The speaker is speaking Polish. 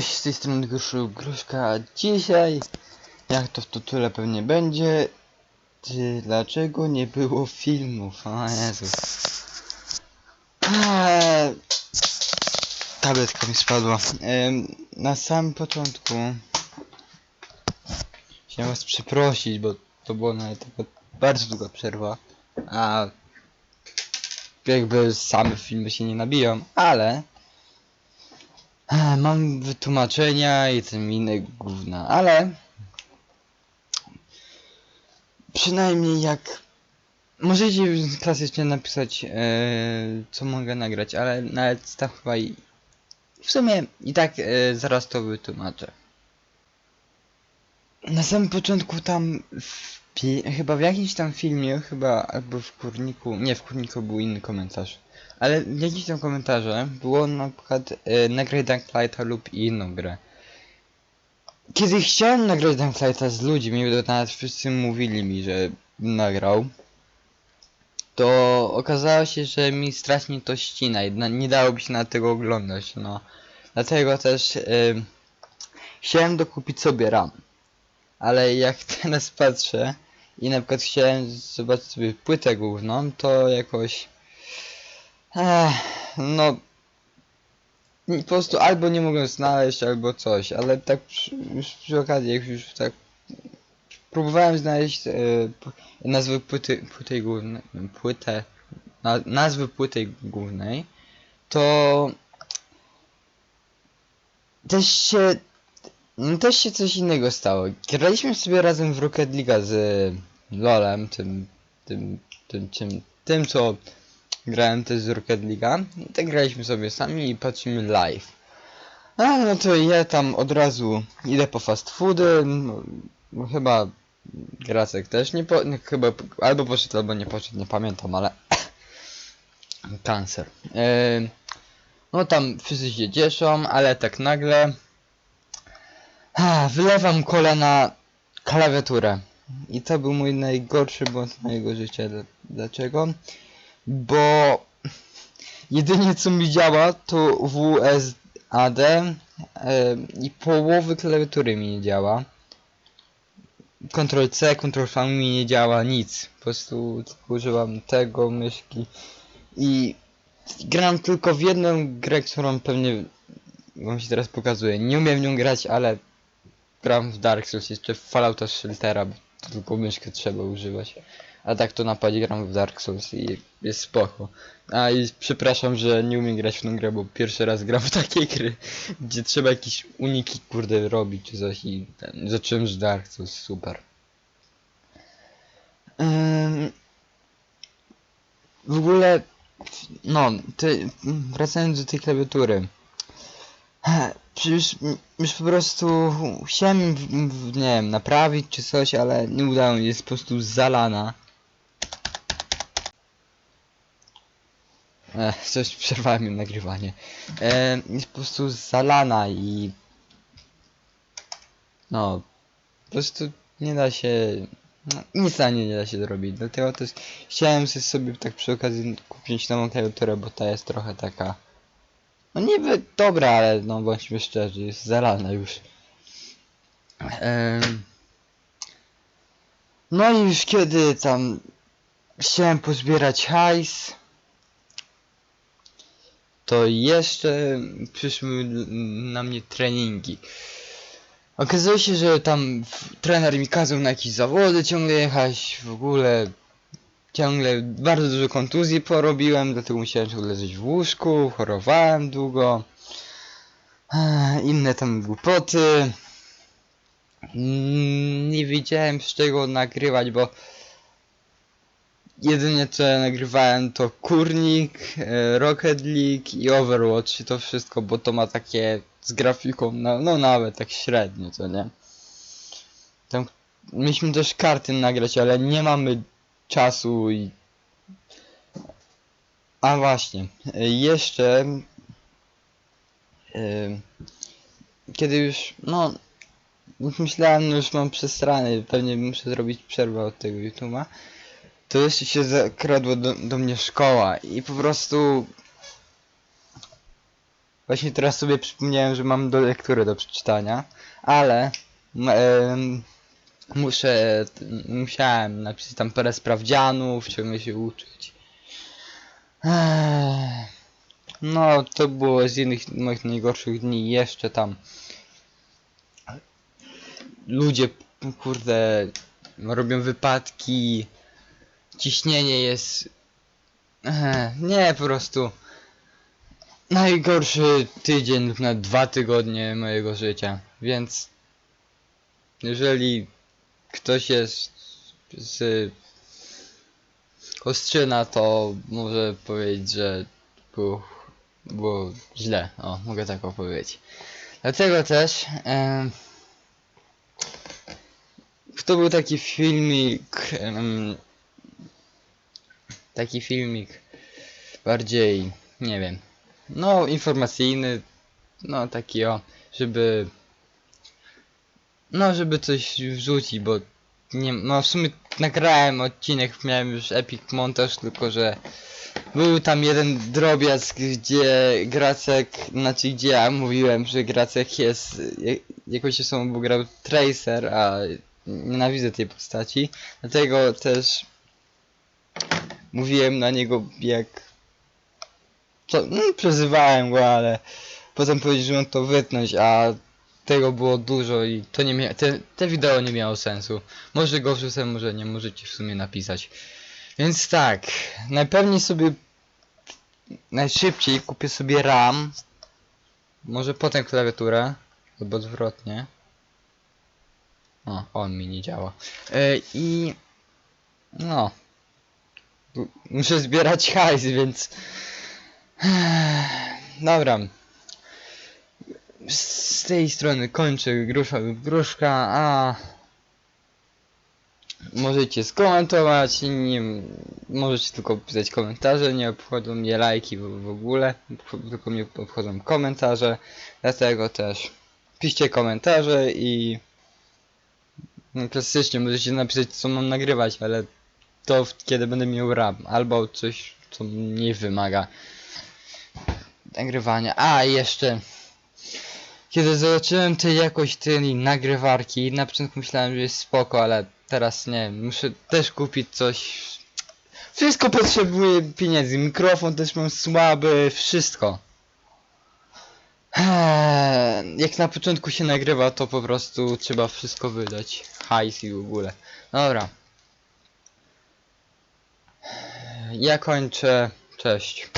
Cześć, z tej strony Guszu Gruszka, dzisiaj, jak to w tytule pewnie będzie, ty, dlaczego nie było filmów? O Jezus. Eee, tabletka mi spadła. Em, na samym początku chciałem was przeprosić, bo to była nawet bardzo długa przerwa, a jakby same filmy się nie nabiją, ale Mam wytłumaczenia i tym inne gówna, ale przynajmniej jak możecie klasycznie napisać e, co mogę nagrać, ale nawet i w sumie i tak e, zaraz to wytłumaczę. Na samym początku tam w, pi- chyba w jakimś tam filmie, chyba albo w kurniku, nie w kurniku był inny komentarz. Ale w jakimś tam komentarze było na przykład e, nagraj Dunklighta lub inną grę. Kiedy chciałem nagrać Dunklighta z ludźmi, to nawet wszyscy mówili mi, że nagrał, to okazało się, że mi strasznie to ścina i na, nie dałoby się na tego oglądać, no. Dlatego też chciałem dokupić sobie RAM. Ale jak teraz patrzę i na przykład chciałem zobaczyć sobie płytę główną, to jakoś Ech, no. Po prostu albo nie mogę znaleźć, albo coś, ale tak przy, już przy okazji, jak już tak próbowałem znaleźć e, nazwy płyty, płyty głównej, płytę, na, nazwy płyty głównej, to też się, no też się coś innego stało. Graliśmy sobie razem w Rocket League z Lolem, tym, tym, tym, tym, tym co grałem też z Rocket League'a i tak graliśmy sobie sami i patrzymy live. A no to ja tam od razu idę po fast foody, no, no chyba Gracek też nie po, chyba albo poszedł, albo nie poszedł, nie pamiętam, ale kancer. Yy, no tam wszyscy się cieszą, ale tak nagle wylewam kole na klawiaturę. I to był mój najgorszy błąd mojego życia. Dl- Dlaczego? bo jedynie co mi działa to WSAD e, i połowy klawiatury mi nie działa. Ctrl C, Ctrl V mi nie działa nic. Po prostu używam tego myszki i gram tylko w jedną grę, którą pewnie wam się teraz pokazuję. Nie umiem w nią grać, ale gram w Dark Souls, jeszcze w Fallouta Sheltera, bo tylko myszkę trzeba używać. A tak to napadzie gram w Dark Souls i jest spoko. A i przepraszam, że nie umiem grać w tą grę, bo pierwszy raz gram w takiej gry, gdzie trzeba jakieś uniki kurde robić czy coś i ten, Dark Souls, super. Ym, w ogóle, no, ty, wracając do tej klawiatury. Przecież już po prostu chciałem, nie wiem, naprawić czy coś, ale nie udało mi się, jest po prostu zalana. Ech, coś przerwałem mi nagrywanie. Jest po prostu zalana i... No, po prostu nie da się... No, nic na nie nie da się zrobić, dlatego też chciałem sobie tak przy okazji kupić nową klawiaturę, bo ta jest trochę taka... No niby dobra, ale no bądźmy szczerzy, jest zalana już. Em, no i już kiedy tam chciałem pozbierać hajs, to jeszcze przyszły na mnie treningi. Okazało się, że tam trener mi kazał na jakieś zawody ciągle jechać, w ogóle ciągle bardzo dużo kontuzji porobiłem, dlatego musiałem ciągle leżeć w łóżku, chorowałem długo. Inne tam głupoty. Mm, Nie wiedziałem z czego nagrywać, bo jedynie co ja nagrywałem to Kurnik, e, Rocket League i Overwatch i to wszystko, bo to ma takie z grafiką, no, no nawet tak średnio, co nie? Tam mieliśmy też karty nagrać, ale nie mamy czasu i... A właśnie, jeszcze... e, Kiedy już, no... już Myślałem, no już mam przesrany, pewnie muszę zrobić przerwę od tego YouTube'a. To jeszcze się zakradło do, do mnie szkoła i po prostu Właśnie teraz sobie przypomniałem, że mam do lektury do przeczytania, ale em, muszę, musiałem napisać tam parę sprawdzianów, ciągle się uczyć. No, to było z jednych moich najgorszych dni. Jeszcze tam ludzie, kurde, robią wypadki, ciśnienie jest... Nie, po prostu najgorszy tydzień na dwa tygodnie mojego życia, więc jeżeli ktoś jest z Kostrzyna, to może powiedzieć, że było, było źle, o, mogę tak opowiedzieć. Dlatego też em, to był taki filmik taki filmik bardziej, nie wiem, no informacyjny, no taki o, żeby no żeby coś wrzucić, bo nie, no w sumie nagrałem odcinek, miałem już epic montaż, tylko że był tam jeden drobiazg, gdzie Gracek, znaczy gdzie ja mówiłem, że Gracek jest, jak- jakoś osobą grał Tracer, a nienawidzę tej postaci, dlatego też mówiłem na niego jak, co, no, przezywałem go, ale potem powiedział, że on to wytnąć, a tego było dużo i to nie te, te wideo nie miało sensu. Może go wrzucę, może nie, możecie w sumie napisać. Więc tak, najpewniej sobie najszybciej kupię sobie RAM. Może potem klawiaturę, albo odwrotnie. O, on mi nie działa. E, I no. Muszę zbierać hajs, więc dobra. Z tej strony kończę grusza lub gruszka, a możecie skomentować, nie, możecie tylko pisać komentarze, nie obchodzą mnie lajki w, w ogóle, tylko mnie obchodzą komentarze, dlatego też piszcie komentarze i klasycznie możecie napisać co mam nagrywać, ale to kiedy będę miał RAM, albo coś co nie wymaga nagrywania. A jeszcze kiedy zobaczyłem tej jakość tej nagrywarki, na początku myślałem, że jest spoko, ale teraz nie, muszę też kupić coś. Wszystko potrzebuję pieniędzy, mikrofon też mam słaby, wszystko. Eee, Jak na początku się nagrywa, to po prostu trzeba wszystko wydać. Hajs i w ogóle. Dobra. Ja kończę. Cześć.